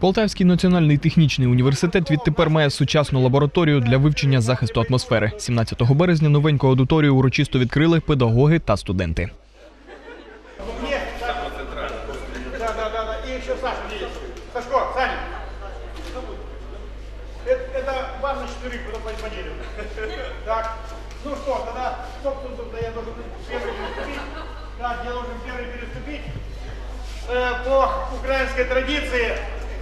Полтавський національний технічний університет відтепер має сучасну лабораторію для вивчення захисту атмосфери. 17 березня новеньку аудиторію урочисто відкрили педагоги та студенти. Да, да, да, да. И еще Саша есть. Сашко, Саня. Это, это вам на четверых, потом по- поделим. Так. Ну что, тогда, стоп, стоп, стоп, да я должен первый переступить. Так, я должен первый переступить. Э, по украинской традиции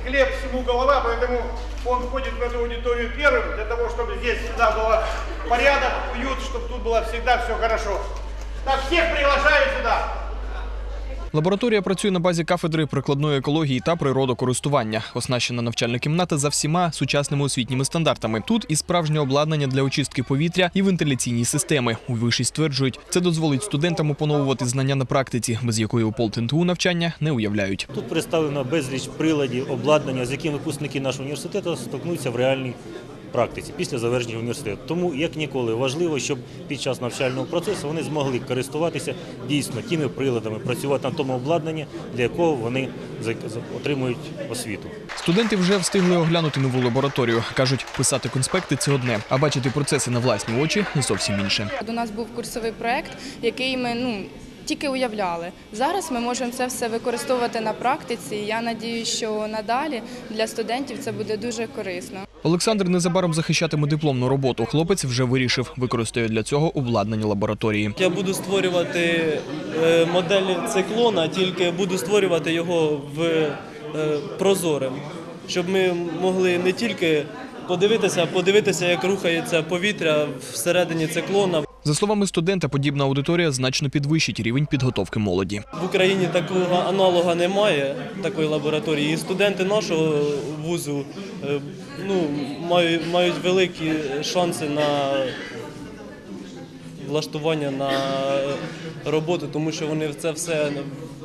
хлеб всему голова, поэтому он входит в эту аудиторию первым, для того, чтобы здесь всегда был порядок, уют, чтобы тут было всегда все хорошо. Так, всех приглашаю сюда. Лабораторія працює на базі кафедри прикладної екології та природокористування. Оснащена навчальна кімната за всіма сучасними освітніми стандартами. Тут і справжнє обладнання для очистки повітря і вентиляційні системи. У виші стверджують, це дозволить студентам опановувати знання на практиці, без якої у ПолтНТУ навчання не уявляють. Тут представлено безліч приладів, обладнання, з яким випускники нашого університету стикнуться в реальній практиці після завершення університету. Тому як ніколи важливо, щоб під час навчального процесу вони змогли користуватися дійсно тими приладами, працювати на тому обладнанні, для якого вони отримують освіту. Студенти вже встигли оглянути нову лабораторію. кажуть, писати конспекти це одне, а бачити процеси на власні очі зовсім інше. У нас був курсовий проект, який ми ну. Тільки уявляли. Зараз ми можемо це все використовувати на практиці. і Я надію, що надалі для студентів це буде дуже корисно. Олександр незабаром захищатиме дипломну роботу. Хлопець вже вирішив, використає для цього обладнання лабораторії. Я буду створювати е, модель циклона, тільки буду створювати його в е, прозорим, щоб ми могли не тільки подивитися, подивитися, як рухається повітря всередині циклона. За словами студента, подібна аудиторія значно підвищить рівень підготовки молоді. В Україні такого аналога немає, такої лабораторії. І студенти нашого вузу е, ну, мають, мають великі шанси на влаштування на роботу, тому що вони це все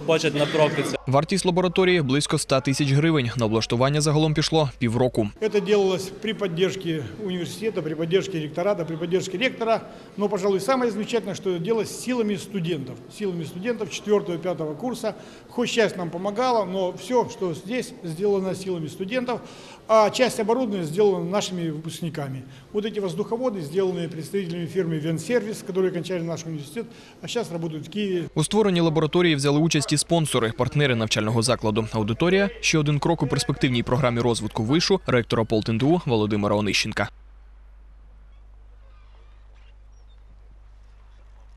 бачать на практиці. Вартість лабораторії близько 100 тисяч гривень. На облаштування загалом пішло півроку. Это делалось при поддержке университета, при поддержке ректората, при поддержке ректора. Но, пожалуй, самое замечательное, что это делалось силами студентов. Силами студентов 4-5 курса. Хоть часть нам помогала, но все, что здесь, сделано силами студентов. А часть оборудования сделана нашими выпускниками. Вот эти воздуховоды, сделанные представителями фирмы Венсервис, которые кончали наш университет, а сейчас работают в Киеве. У створенні лабораторії взяли участь і спонсори, партнери навчального закладу. Аудиторія ще один крок у перспективній програмі розвитку вишу ректора ПолтНДУ Володимира Онищенка.